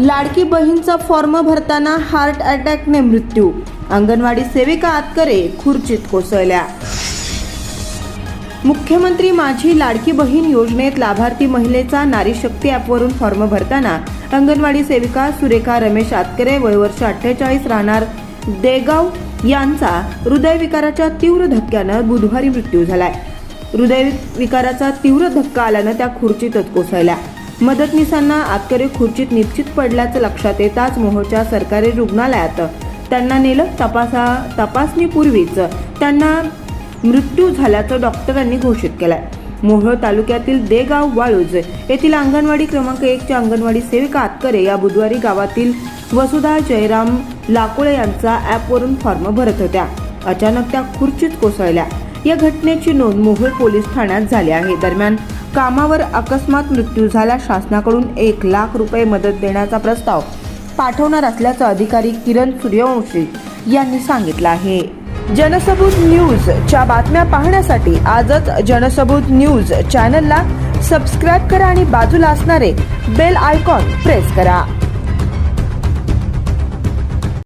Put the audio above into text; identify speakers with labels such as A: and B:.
A: लाडकी बहीणचा form भरताना heart अटॅकने मृत्यू. अंगणवाडी सेविका आतकरे खुर्चीत कोसळल्या. मुख्यमंत्री माझी लाडकी बहीण योजनेत लाभार्थी महिलेचा नारी शक्ती ॲपवरून फॉर्म भरताना अंगणवाडी सेविका सुरेखा रमेश आतकरे वय वर्ष अठ्ठेचाळीस राहणार देगाव यांचा हृदयविकाराच्या तीव्र धक्क्यानं बुधवारी मृत्यू झालाय. हृदयविकाराचा तीव्र धक्का आल्यानं त्या खुर्चीतच कोसळल्या. मदतनीसांना आतकरे खुर्चीत निश्चित पडल्याचं लक्षात येताच मोहोळच्या सरकारी रुग्णालयात त्यांना नेलं तपासा तपासणीपूर्वीच त्यांना मृत्यू झाल्याचं डॉक्टरांनी घोषित केलंय. मोहोळ तालुक्यातील देगाव वाळूज येथील अंगणवाडी क्रमांक एकच्या अंगणवाडी सेविका आतकरे या बुधवारी गावातील वसुधा जयराम लाकोळे यांचा ॲपवरून फॉर्म भरत होत्या. अचानक त्या खुर्चीत कोसळल्या. या घटनेची नोंद मोहोळ पोलीस ठाण्यात झाली आहे. दरम्यान कामावर अकस्मात मृत्यू झाला शासनाकडून एक लाख रुपये मदत देण्याचा प्रस्ताव पाठवणार असल्याचं अधिकारी किरण सूर्यवंशी यांनी सांगितलं आहे. जनसबूत न्यूज च्या बातम्या पाहण्यासाठी आजच जनसबूत न्यूज चॅनलला सबस्क्राईब करा आणि बाजूला असणारे बेल आयकॉन प्रेस करा.